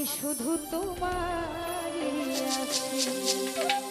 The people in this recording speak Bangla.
আমি শুধু তোমার আছি।